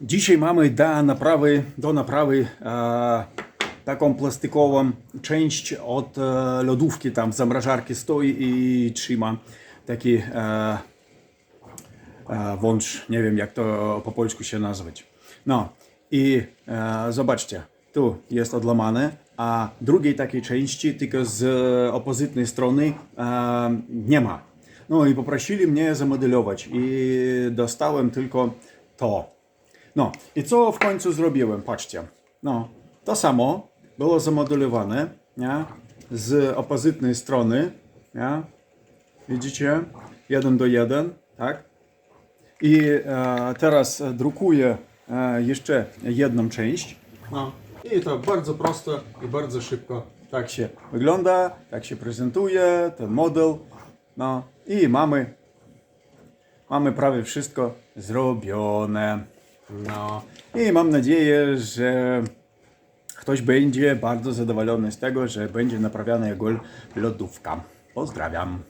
Dzisiaj mamy do naprawy, do naprawy e, taką plastikową część od e, lodówki, tam zamrażarki stoi i trzyma taki e, e, włącz, nie wiem jak to po polsku się nazwać. No i e, zobaczcie, tu jest odłamane, a drugiej takiej części, tylko z opozytnej strony e, nie ma. No i poprosili mnie zamodelować i dostałem tylko to. No i co w końcu zrobiłem? Patrzcie. No, to samo było zamodelowane nie? z opozytnej strony. Nie? Widzicie? Jeden do jeden, tak? I e, teraz drukuję e, jeszcze jedną część. No. I to bardzo prosto i bardzo szybko tak się wygląda, tak się prezentuje ten model. No i mamy, mamy prawie wszystko zrobione. No i mam nadzieję, że ktoś będzie bardzo zadowolony z tego, że będzie naprawiana jego lodówka. Pozdrawiam.